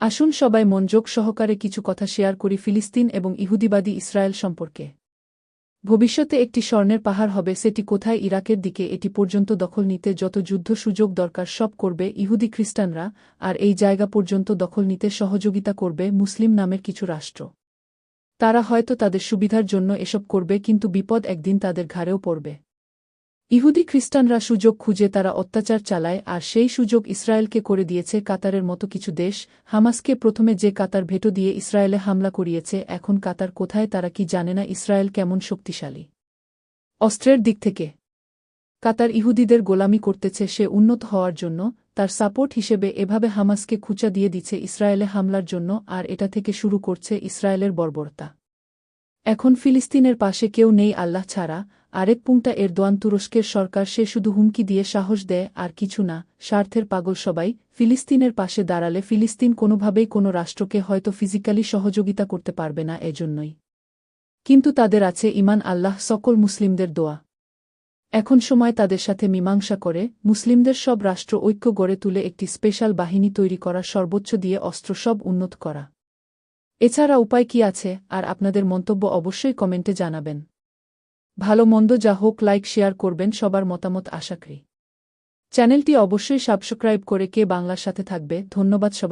আসুন সবাই মনযোগ সহকারে কিছু কথা শেয়ার করি ফিলিস্তিন এবং ইহুদিবাদী ইসরায়েল সম্পর্কে। ভবিষ্যতে একটি স্বর্ণের পাহাড় হবে, সেটি কোথায়? ইরাকের দিকে এটি পর্যন্ত দখল নিতে যত যুদ্ধ সুযোগ দরকার সব করবে ইহুদি খ্রিস্টানরা, আর এই জায়গা পর্যন্ত দখল নিতে সহযোগিতা করবে মুসলিম নামের কিছু রাষ্ট্র। তারা হয়তো তাদের সুবিধার জন্য এসব করবে, কিন্তু বিপদ একদিন তাদের ঘাড়েও পড়বে। ইহুদি খ্রিস্টানরা সুযোগ খুঁজে তারা অত্যাচার চালায়, আর সেই সুযোগ ইসরায়েলকে করে দিয়েছে কাতারের মতো কিছু দেশ। হামাসকে প্রথমে যে কাতার ভেটো দিয়ে ইসরায়েলে হামলা করিয়েছে, এখন কাতার কোথায় তারা কি জানে না, ইসরায়েল কেমন শক্তিশালী। অস্ত্রের দিক থেকে। কাতার ইহুদিদের গোলামি করতেছে, সে উন্নত হওয়ার জন্য, তার সাপোর্ট হিসেবে এভাবে হামাসকে খুঁচা দিয়ে দিচ্ছে ইসরায়েলে হামলার জন্য, আর এটা থেকে শুরু করছে ইসরায়েলের বর্বরতা। এখন ফিলিস্তিনের পাশে কেউ নেই আল্লাহ ছাড়া আরেক পুংটা এর দোয়ান তুরস্কের সরকার, সে শুধু হুমকি দিয়ে সাহস দেয়, আর কিছু না, স্বার্থের পাগল সবাই ফিলিস্তিনের পাশে দাঁড়ালে ফিলিস্তিন কোনোভাবেই কোনো রাষ্ট্রকে হয়তো ফিজিক্যালি সহযোগিতা করতে পারবে না এজন্যই। কিন্তু তাদের আছে ইমান আল্লাহ, সকল মুসলিমদের দোয়া। এখন সময় তাদের সাথে মীমাংসা করে, মুসলিমদের সব রাষ্ট্র ঐক্য গড়ে তুলে একটি স্পেশাল বাহিনী তৈরি করা, সর্বোচ্চ দিয়ে অস্ত্র সব উন্নত করা। এছাড়া উপায় কি আছে, আর আপনাদের মন্তব্য অবশ্যই কমেন্টে জানাবেন। ভালো মন্দ যা হোক, লাইক, শেয়ার করবেন, সবার মতামত আশা করি। চ্যানেলটি অবশ্যই সাবস্ক্রাইব করে কে বাংলার সাথে থাকবে। ধন্যবাদ সবাই।